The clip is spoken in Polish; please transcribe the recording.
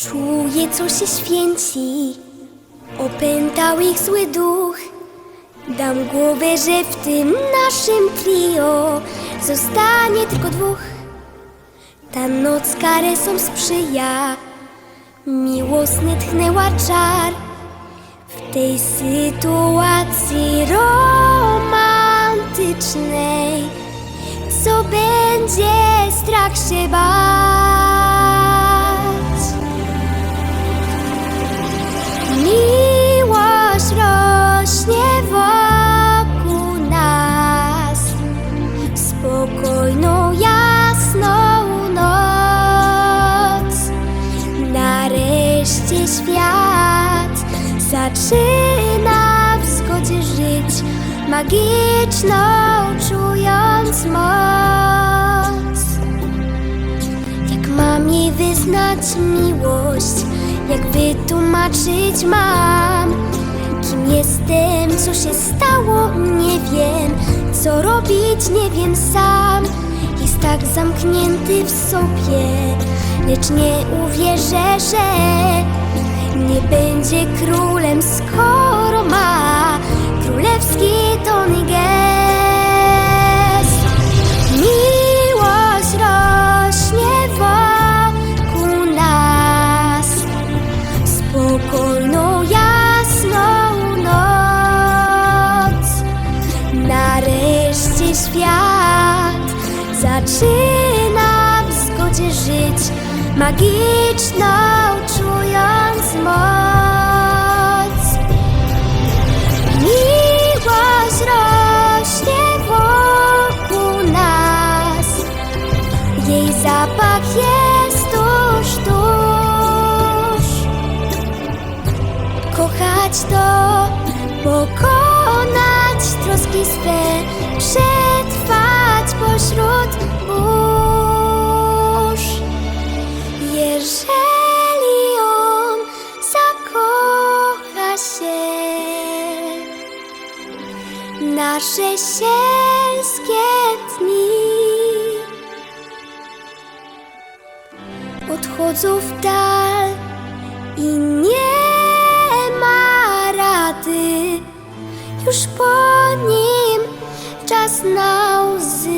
Czuję, co się święci, opętał ich zły duch. Dam głowę, że w tym naszym trio zostanie tylko dwóch. Ta noc karesom sprzyja, miłosny tchnęła czar. W tej sytuacji romantycznej, co będzie strach się bać. Zaczyna w zgodzie żyć, magiczną czując moc. Jak mam jej wyznać miłość? Jak wytłumaczyć mam? Kim jestem, co się stało? Nie wiem, co robić, nie wiem sam. Jest tak zamknięty w sobie, lecz nie uwierzę, że nie będzie królem, skoro ma królewski ton i gest. Miłość rośnie wokół nas, spokojną, jasną noc. Nareszcie świat zaczyna w zgodzie żyć, magiczną moc. Miłość rośnie wokół nas, jej zapach jest tuż, tuż. Kochać to, pokonać troski swe, przetrwać pośród burz. Jeżeli nasze sielskie dni odchodzą w dal i nie ma rady już po nim czas na łzy.